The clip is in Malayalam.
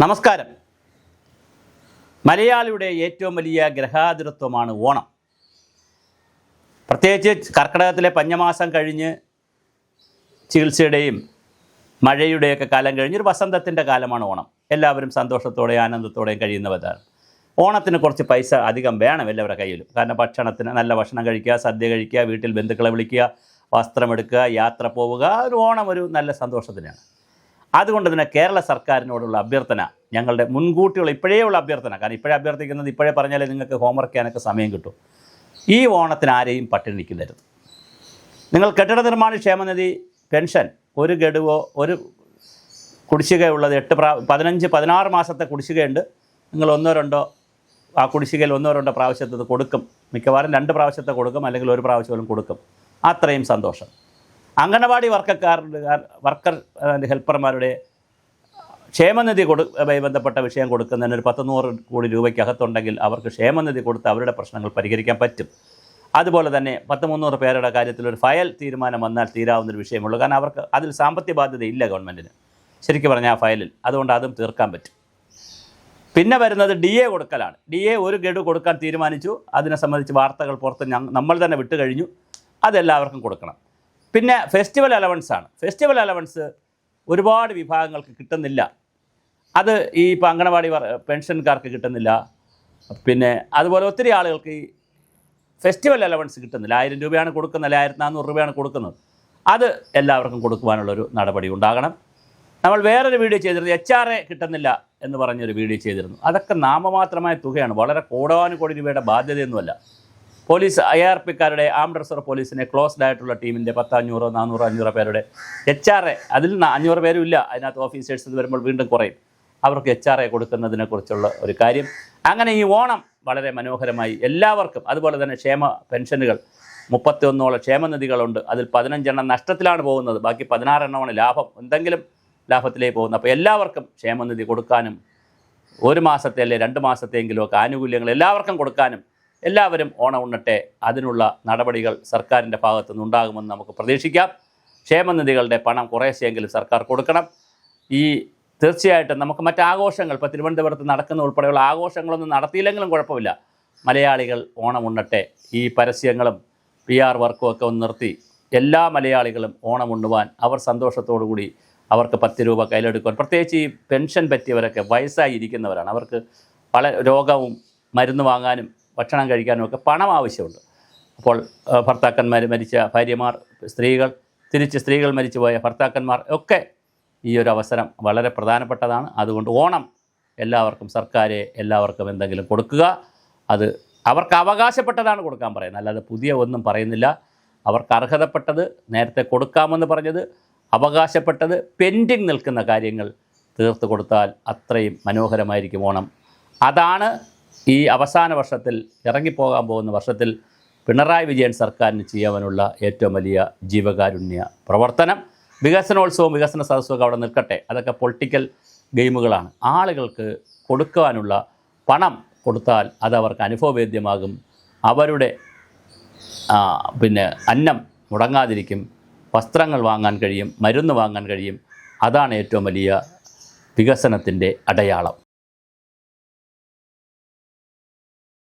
നമസ്കാരം. മലയാളിയുടെ ഏറ്റവും വലിയ ഗ്രഹാതുരത്വമാണ് ഓണം. പ്രത്യേകിച്ച് കർക്കിടകത്തിലെ പഞ്ഞമാസം കഴിഞ്ഞ് ചികിത്സയുടെയും മഴയുടെയൊക്കെ കാലം കഴിഞ്ഞൊരു വസന്തത്തിന്റെ കാലമാണ് ഓണം. എല്ലാവരും സന്തോഷത്തോടെ ആനന്ദത്തോടെയും കഴിയുന്നവരാണ്. ഓണത്തിന് കുറച്ച് പൈസ അധികം വേണം എല്ലാവരുടെ കയ്യിലും. കാരണം ഭക്ഷണത്തിന് നല്ല ഭക്ഷണം കഴിക്കുക സദ്യ കഴിക്കുക വീട്ടിൽ ബന്ധുക്കളെ വിളിക്കുക വസ്ത്രമെടുക്കുക യാത്ര പോവുക. ഒരു ഓണം ഒരു നല്ല സന്തോഷത്തിനാണ്. അതുകൊണ്ട് തന്നെ കേരള സർക്കാരിനോടുള്ള അഭ്യർത്ഥന ഞങ്ങളുടെ മുൻകൂട്ടിയുള്ള ഇപ്പോഴേ ഉള്ള അഭ്യർത്ഥന കാരണം ഇപ്പോഴേ അഭ്യർത്ഥിക്കുന്നത് ഇപ്പോഴേ പറഞ്ഞാലേ നിങ്ങൾക്ക് ഹോംവർക്ക് ചെയ്യാനൊക്കെ സമയം കിട്ടും. ഈ ഓണത്തിന് ആരെയും പട്ടിണിക്കുന്നരുത് നിങ്ങൾ കെട്ടിട നിർമ്മാണ ക്ഷേമനിധി പെൻഷൻ ഒരു ഗഡുവോ ഒരു കുടിശ്ശികയുള്ളത് എട്ട് പ്രാ പതിനഞ്ച് പതിനാറ് മാസത്തെ കുടിശ്ശികയുണ്ട്. നിങ്ങൾ ഒന്നോ രണ്ടോ ആ കുടിശ്ശികയിൽ ഒന്നോ രണ്ടോ പ്രാവശ്യത്തത് കൊടുക്കും. മിക്കവാറും രണ്ട് പ്രാവശ്യത്തെ കൊടുക്കും അല്ലെങ്കിൽ ഒരു പ്രാവശ്യം കൊടുക്കും. അത്രയും സന്തോഷം. അംഗനവാടി വർക്കക്കാരുടെ വർക്കർ ഹെൽപ്പർമാരുടെ ക്ഷേമനിധി കൊടു ബന്ധപ്പെട്ട വിഷയം കൊടുക്കുന്നതിന് ഒരു പത്തുനൂറ് കോടി രൂപയ്ക്കകത്തുണ്ടെങ്കിൽ അവർക്ക് ക്ഷേമനിധി കൊടുത്ത് അവരുടെ പ്രശ്നങ്ങൾ പരിഹരിക്കാൻ പറ്റും. അതുപോലെ തന്നെ പത്ത് മുന്നൂറ് പേരുടെ കാര്യത്തിൽ ഒരു ഫയൽ തീരുമാനം വന്നാൽ തീരാവുന്ന ഒരു വിഷയമുള്ളൂ. കാരണം അവർക്ക് അതിൽ സാമ്പത്തിക ബാധ്യത ഇല്ല ഗവൺമെന്റിന് ശരിക്കും പറഞ്ഞാൽ ആ ഫയലിൽ. അതുകൊണ്ട് അതും തീർക്കാൻ പറ്റും. പിന്നെ വരുന്നത് ഡി എ കൊടുക്കലാണ്. ഡി എ ഒരു ഗഡു കൊടുക്കാൻ തീരുമാനിച്ചു. അതിനെ സംബന്ധിച്ച് വാർത്തകൾ പുറത്ത് നമ്മൾ തന്നെ വിട്ടുകഴിഞ്ഞു. അതെല്ലാവർക്കും കൊടുക്കണം. പിന്നെ ഫെസ്റ്റിവൽ അലവൻസ് ആണ്. ഫെസ്റ്റിവൽ അലവൻസ് ഒരുപാട് വിഭാഗങ്ങൾക്ക് കിട്ടുന്നില്ല. അത് ഈ ഇപ്പോൾ അംഗനവാടി പെൻഷൻകാർക്ക് കിട്ടുന്നില്ല. പിന്നെ അതുപോലെ ഒത്തിരി ആളുകൾക്ക് ഈ ഫെസ്റ്റിവൽ അലവൻസ് കിട്ടുന്നില്ല. ആയിരം രൂപയാണ് കൊടുക്കുന്നത് ആയിരത്തി നാനൂറ് രൂപയാണ് കൊടുക്കുന്നത്. അത് എല്ലാവർക്കും കൊടുക്കുവാനുള്ളൊരു നടപടി ഉണ്ടാകണം. നമ്മൾ വേറൊരു വീഡിയോ ചെയ്തിരുന്നു എച്ച് ആർ എ കിട്ടുന്നില്ല എന്ന് പറഞ്ഞൊരു വീഡിയോ ചെയ്തിരുന്നു. അതൊക്കെ നാമമാത്രമായ തുകയാണ്. വളരെ കോടാനുകോടി രൂപയുടെ ബാധ്യതയൊന്നുമല്ല. പോലീസ് ഐ ആർ പിക്കാരുടെ ആംഡ് പോലീസിനെ ക്ലോസ്ഡ് ആയിട്ടുള്ള ടീമിന്റെ പത്ത് അഞ്ഞൂറോ നാനൂറോ അഞ്ഞൂറോ പേരുടെ എച്ച് ആർ എ അതിൽ അഞ്ഞൂറ് പേരും ഇല്ല. അതിനകത്ത് ഓഫീസേഴ്സ് ഇത് വരുമ്പോൾ വീണ്ടും കുറയും. അവർക്ക് എച്ച് ആർ എ കൊടുക്കുന്നതിനെക്കുറിച്ചുള്ള ഒരു കാര്യം. അങ്ങനെ ഈ ഓണം വളരെ മനോഹരമായി എല്ലാവർക്കും അതുപോലെ തന്നെ ക്ഷേമ പെൻഷനുകൾ. മുപ്പത്തിയൊന്നോളം ക്ഷേമനിധികളുണ്ട് അതിൽ പതിനഞ്ചെണ്ണം നഷ്ടത്തിലാണ് പോകുന്നത്. ബാക്കി പതിനാറെണ്ണമാണ് ലാഭം. എന്തെങ്കിലും ലാഭത്തിലേക്ക് പോകുന്നത് അപ്പോൾ എല്ലാവർക്കും ക്ഷേമനിധി കൊടുക്കാനും ഒരു മാസത്തെ അല്ലെങ്കിൽ രണ്ട് മാസത്തെയെങ്കിലുമൊക്കെ ആനുകൂല്യങ്ങൾ എല്ലാവർക്കും കൊടുക്കാനും എല്ലാവരും ഓണം ഉണ്ണട്ടെ അതിനുള്ള നടപടികൾ സർക്കാരിന്റെ ഭാഗത്തു നിന്നുണ്ടാകുമെന്ന് നമുക്ക് പ്രതീക്ഷിക്കാം. ക്ഷേമനിധികളുടെ പണം കുറേശ്ശെയെങ്കിലും സർക്കാർ കൊടുക്കണം. ഈ തീർച്ചയായിട്ടും നമുക്ക് മറ്റ് ആഘോഷങ്ങൾ ഇപ്പോൾ തിരുവനന്തപുരത്ത് നടക്കുന്ന ഉൾപ്പെടെയുള്ള ആഘോഷങ്ങളൊന്നും നടത്തിയില്ലെങ്കിലും കുഴപ്പമില്ല. മലയാളികൾ ഓണം ഉണ്ണട്ടെ ഈ പരസ്യങ്ങളും പി ആർ വർക്കും ഒക്കെ ഒന്ന് നിർത്തി എല്ലാ മലയാളികളും ഓണം ഉണ്ണുവാൻ അവർ സന്തോഷത്തോടു കൂടി അവർക്ക് പത്ത് രൂപ കയ്യിലെടുക്കുവാൻ. പ്രത്യേകിച്ച് ഈ പെൻഷൻ പറ്റിയവരൊക്കെ വയസ്സായി ഇരിക്കുന്നവരാണ്. അവർക്ക് പല രോഗവും മരുന്ന് വാങ്ങാനും ഭക്ഷണം കഴിക്കാനും ഒക്കെ പണം ആവശ്യമുണ്ട്. അപ്പോൾ ഭർത്താക്കന്മാർ മരിച്ച ഭാര്യമാർ സ്ത്രീകൾ തിരിച്ച് സ്ത്രീകൾ മരിച്ചുപോയ ഭർത്താക്കന്മാർ ഒക്കെ ഈ ഒരു അവസരം വളരെ പ്രധാനപ്പെട്ടതാണ്. അതുകൊണ്ട് ഓണം എല്ലാവർക്കും സർക്കാരെ എല്ലാവർക്കും എന്തെങ്കിലും കൊടുക്കുക. അത് അവർക്ക് അവകാശപ്പെട്ടതാണ് കൊടുക്കാൻ പറയുന്നത്. അല്ലാതെ പുതിയ ഒന്നും പറയുന്നില്ല. അവർക്ക് അർഹതപ്പെട്ടത് നേരത്തെ കൊടുക്കാമെന്ന് പറഞ്ഞത് അവകാശപ്പെട്ടത് പെൻഡിങ് നിൽക്കുന്ന കാര്യങ്ങൾ തീർത്ത് കൊടുത്താൽ അത്രയും മനോഹരമായിരിക്കും ഓണം. അതാണ് ഈ അവസാന വർഷത്തിൽ ഇറങ്ങിപ്പോകാൻ പോകുന്ന വർഷത്തിൽ പിണറായി വിജയൻ സർക്കാരിന് ചെയ്യാനുള്ള ഏറ്റവും വലിയ ജീവകാരുണ്യ പ്രവർത്തനം വികസനോത്സവവും വികസന സദസ്സുമൊക്കെ അവിടെ നിൽക്കട്ടെ. അതൊക്കെ പൊളിറ്റിക്കൽ ഗെയിമുകളാണ്. ആളുകൾക്ക് കൊടുക്കുവാനുള്ള പണം കൊടുത്താൽ അത് അവർക്ക് അനുഭവവേദ്യമാകും. അവരുടെ പിന്നെ അന്നം മുടങ്ങാതിരിക്കും. വസ്ത്രങ്ങൾ വാങ്ങാൻ കഴിയും മരുന്ന് വാങ്ങാൻ കഴിയും. അതാണ് ഏറ്റവും വലിയ വികസനത്തിന്റെ അടയാളം.